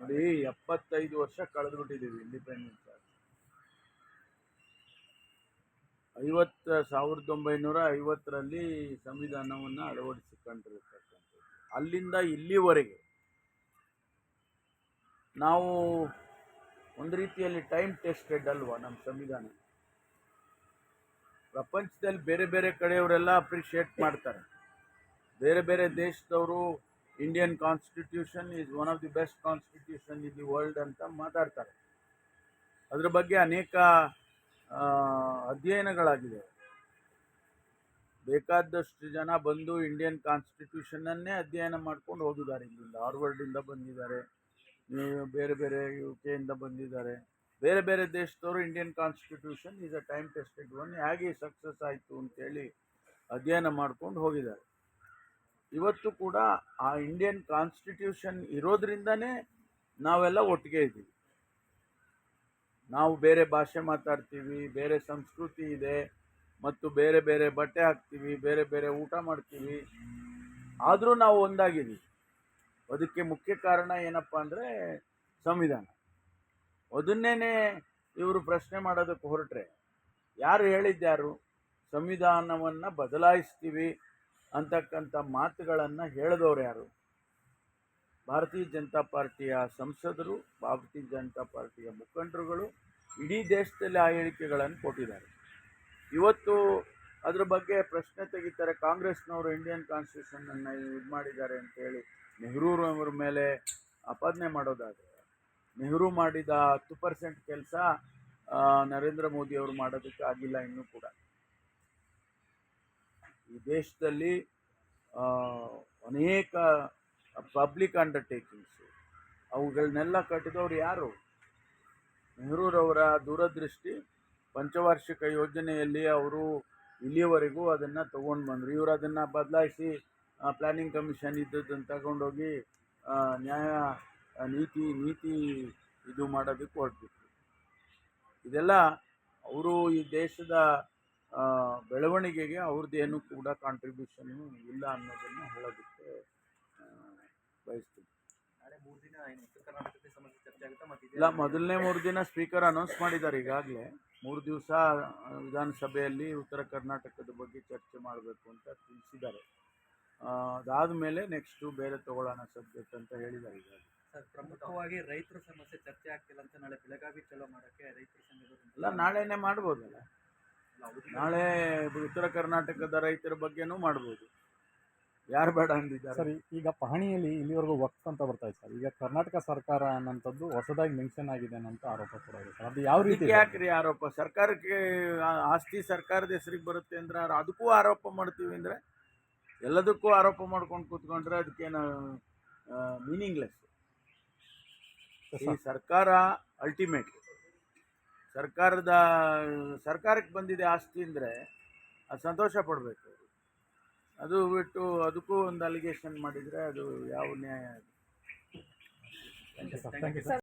ನೋಡಿ, ಎಪ್ಪತ್ತೈದು ವರ್ಷ ಕಳೆದ್ಬಿಟ್ಟಿದ್ದೀವಿ ಇಂಡಿಪೆಂಡೆನ್ಸ್ ಆಗಿ. ಐವತ್ತು, ಸಾವಿರದ ಒಂಬೈನೂರ ಐವತ್ತರಲ್ಲಿ ಸಂವಿಧಾನವನ್ನು ಅಳವಡಿಸಿಕೊಂಡಿರ್ತಕ್ಕಂಥದ್ದು. ಅಲ್ಲಿಂದ ಇಲ್ಲಿವರೆಗೆ ನಾವು ಒಂದು ರೀತಿಯಲ್ಲಿ ಟೈಮ್ ಟೆಸ್ಟೆಡ್ ಅಲ್ವಾ ನಮ್ಮ ಸಂವಿಧಾನ? ಪ್ರಪಂಚದಲ್ಲಿ ಬೇರೆ ಬೇರೆ ಕಡೆಯವರೆಲ್ಲ ಅಪ್ರಿಷಿಯೇಟ್ ಮಾಡ್ತಾರೆ. ಬೇರೆ ಬೇರೆ ದೇಶದವರು Indian constitution is one of the best constitution in the world ಅಂತ ಮಾತಾಡ್ತಾರೆ. ಅದರ ಬಗ್ಗೆ ಅನೇಕ ಅಧ್ಯಯನಗಳಾಗಿದೆ ಬೇಕಾದಷ್ಟು ಜನ ಬಂದು ಇಂಡಿಯನ್ ಕಾನ್ಸ್ಟಿಟ್ಯೂಷನನ್ನೇ ಅಧ್ಯಯನ ಮಾಡ್ಕೊಂಡು ಹೋಗಿದ್ದಾರೆ ಇಲ್ಲಿಂದ. ಹಾರ್ವರ್ಡಿಂದ ಬಂದಿದ್ದಾರೆ. ಬೇರೆ ಬೇರೆ ಯು ಕೆಯಿಂದ ಬಂದಿದ್ದಾರೆ. ಬೇರೆ ಬೇರೆ ದೇಶದವರು Indian constitution is a time tested one ಹೇಗೆ ಸಕ್ಸಸ್ ಆಯಿತು ಅಂತೇಳಿ ಅಧ್ಯಯನ ಮಾಡ್ಕೊಂಡು ಹೋಗಿದ್ದಾರೆ. ಇವತ್ತು ಕೂಡ ಆ ಇಂಡಿಯನ್ ಕಾನ್ಸ್ಟಿಟ್ಯೂಷನ್ ಇರೋದ್ರಿಂದನೇ ನಾವೆಲ್ಲ ಒಟ್ಟಿಗೆ ಇದ್ದೀವಿ. ನಾವು ಬೇರೆ ಭಾಷೆ ಮಾತಾಡ್ತೀವಿ, ಬೇರೆ ಸಂಸ್ಕೃತಿ ಇದೆ, ಮತ್ತು ಬೇರೆ ಬೇರೆ ಬಟ್ಟೆ ಹಾಕ್ತೀವಿ, ಬೇರೆ ಬೇರೆ ಊಟ ಮಾಡ್ತೀವಿ. ಆದರೂ ನಾವು ಒಂದಾಗಿದ್ದೀವಿ. ಅದಕ್ಕೆ ಮುಖ್ಯ ಕಾರಣ ಏನಪ್ಪ ಅಂದರೆ ಸಂವಿಧಾನ. ಅದನ್ನೇ ಇವರು ಪ್ರಶ್ನೆ ಮಾಡೋದಕ್ಕೆ ಹೊರಟ್ರೆ, ಯಾರು ಹೇಳಿದ್ಯಾರು? ಸಂವಿಧಾನವನ್ನು ಬದಲಾಯಿಸ್ತೀವಿ ಅಂತಕ್ಕಂಥ ಮಾತುಗಳನ್ನು ಹೇಳಿದವ್ರು ಯಾರು? ಭಾರತೀಯ ಜನತಾ ಪಾರ್ಟಿಯ ಸಂಸದರು, ಭಾರತೀಯ ಜನತಾ ಪಾರ್ಟಿಯ ಮುಖಂಡರುಗಳು ಇಡೀ ದೇಶದಲ್ಲಿ ಆ ಹೇಳಿಕೆಗಳನ್ನು ಕೊಟ್ಟಿದ್ದಾರೆ. ಇವತ್ತು ಅದ್ರ ಬಗ್ಗೆ ಪ್ರಶ್ನೆ ತೆಗಿತಾರೆ ಕಾಂಗ್ರೆಸ್ನವರು ಇಂಡಿಯನ್ ಕಾನ್ಸ್ಟಿಟ್ಯೂಷನನ್ನು ಇದು ಮಾಡಿದ್ದಾರೆ ಅಂತೇಳಿ ನೆಹರೂರವ್ರ ಮೇಲೆ ಆಪಾದನೆ ಮಾಡೋದಾದರೆ, ನೆಹರು ಮಾಡಿದ ಹತ್ತು ಪರ್ಸೆಂಟ್ ಕೆಲಸ ನರೇಂದ್ರ ಮೋದಿಯವರು ಮಾಡೋದಕ್ಕೆ ಆಗಿಲ್ಲ ಇನ್ನೂ ಕೂಡ. ಈ ದೇಶದಲ್ಲಿ ಅನೇಕ ಪಬ್ಲಿಕ್ ಅಂಡರ್ಟೇಕಿಂಗ್ಸು ಅವುಗಳನ್ನೆಲ್ಲ ಕಟ್ಟಿದವರು ಯಾರು? ನೆಹರೂರವರ ದೂರದೃಷ್ಟಿ, ಪಂಚವಾರ್ಷಿಕ ಯೋಜನೆಯಲ್ಲಿ ಅವರು ಇಲ್ಲಿಯವರೆಗೂ ಅದನ್ನು ತೊಗೊಂಡು ಬಂದರು. ಇವರು ಅದನ್ನು ಬದಲಾಯಿಸಿ ಪ್ಲ್ಯಾನಿಂಗ್ ಕಮಿಷನ್ ಇದ್ದದ್ದನ್ನು ತಗೊಂಡೋಗಿ ನ್ಯಾಯ ನೀತಿ ನೀತಿ ಇದು ಮಾಡೋದಕ್ಕೆ ಹೊರಟಿತ್ತು ಇದೆಲ್ಲ ಅವರು ಈ ದೇಶದ ಬೆಳವಣಿಗೆಗೆ ಅವ್ರದ್ದೇನು ಕೂಡ ಕಾಂಟ್ರಿಬ್ಯೂಷನ್ನು ಇಲ್ಲ ಅನ್ನೋದನ್ನು ಹೇಳೋದಕ್ಕೆ ಬಯಸ್ತೀನಿ. ನಾಳೆ ಮೂರು ದಿನ ಏನು ಉತ್ತರ ಕರ್ನಾಟಕದ ಸಮಸ್ಯೆ ಚರ್ಚೆ ಆಗುತ್ತಾ? ಮತ್ತೆ ಇಲ್ಲ ಮೊದಲನೇ ಮೂರು ದಿನ ಸ್ಪೀಕರ್ ಅನೌನ್ಸ್ ಮಾಡಿದ್ದಾರೆ ಈಗಾಗಲೇ. ಮೂರು ದಿವಸ ವಿಧಾನಸಭೆಯಲ್ಲಿ ಉತ್ತರ ಕರ್ನಾಟಕದ ಬಗ್ಗೆ ಚರ್ಚೆ ಮಾಡಬೇಕು ಅಂತ ತಿಳಿಸಿದ್ದಾರೆ. ಅದಾದ ಮೇಲೆ ನೆಕ್ಸ್ಟು ಬೇರೆ ತಗೊಳ್ಳೋಣ ಸಬ್ಜೆಕ್ಟ್ ಅಂತ ಹೇಳಿದ್ದಾರೆ ಈಗಾಗಲೇ. ಸರ್ ಪ್ರಮುಖವಾಗಿ ರೈತರ ಸಮಸ್ಯೆ ಚರ್ಚೆ ಆಗ್ತಿಲ್ಲ ಅಂತ ನಾಳೆ ಬೆಳಗಾವಿ ಚಲೋ ಮಾಡೋಕ್ಕೆ ರೈತರ ಸಂಘದವರು ಇಲ್ಲ ನಾಳೆನೇ ಮಾಡ್ಬೋದಲ್ಲ? ನಾಳೆ ಉತ್ತರ ಕರ್ನಾಟಕದ ರೈತರ ಬಗ್ಗೆನೂ ಮಾಡ್ಬೋದು. ಯಾರು ಬೇಡ ಅಂದಿದ್ದಾರೆ? ಸರಿ ಈಗ ಪಹಣಿಯಲ್ಲಿ ಇಲ್ಲಿವರೆಗೂ ವಕ್ಫ್ ಅಂತ ಬರ್ತಾ ಇದೆ ಸರ್. ಈಗ ಕರ್ನಾಟಕ ಸರ್ಕಾರ ಅನ್ನೋಂಥದ್ದು ಹೊಸದಾಗಿ ಮೆನ್ಷನ್ ಆಗಿದೆ ಅಂತ ಆರೋಪ ಕೂಡ ಇದೆ ಸರ್. ಅದು ಯಾವ ರೀತಿ ಯಾಕೆ ಯಾಕ್ರಿ ಆರೋಪ? ಸರ್ಕಾರಕ್ಕೆ ಆಸ್ತಿ ಸರ್ಕಾರದ ಹೆಸರಿಗೆ ಬರುತ್ತೆ ಅಂದ್ರೆ ಅದಕ್ಕೂ ಆರೋಪ ಮಾಡ್ತೀವಿ ಅಂದರೆ ಎಲ್ಲದಕ್ಕೂ ಆರೋಪ ಮಾಡ್ಕೊಂಡು ಕೂತ್ಕೊಂಡ್ರೆ ಅದಕ್ಕೇನು ಮೀನಿಂಗ್ಲೆಸ್ ಈ ಸರ್ಕಾರ ಅಲ್ಟಿಮೇಟ್ ಸರ್ಕಾರದ, ಸರ್ಕಾರಕ್ಕೆ ಬಂದಿದೆ ಆಸ್ತಿ ಅಂದರೆ ಅದು ಸಂತೋಷ ಪಡಬೇಕು ಅದು ಬಿಟ್ಟು ಅದಕ್ಕೂ ಒಂದು ಅಲಿಗೇಷನ್ ಮಾಡಿದರೆ ಅದು ಯಾವ ನ್ಯಾಯ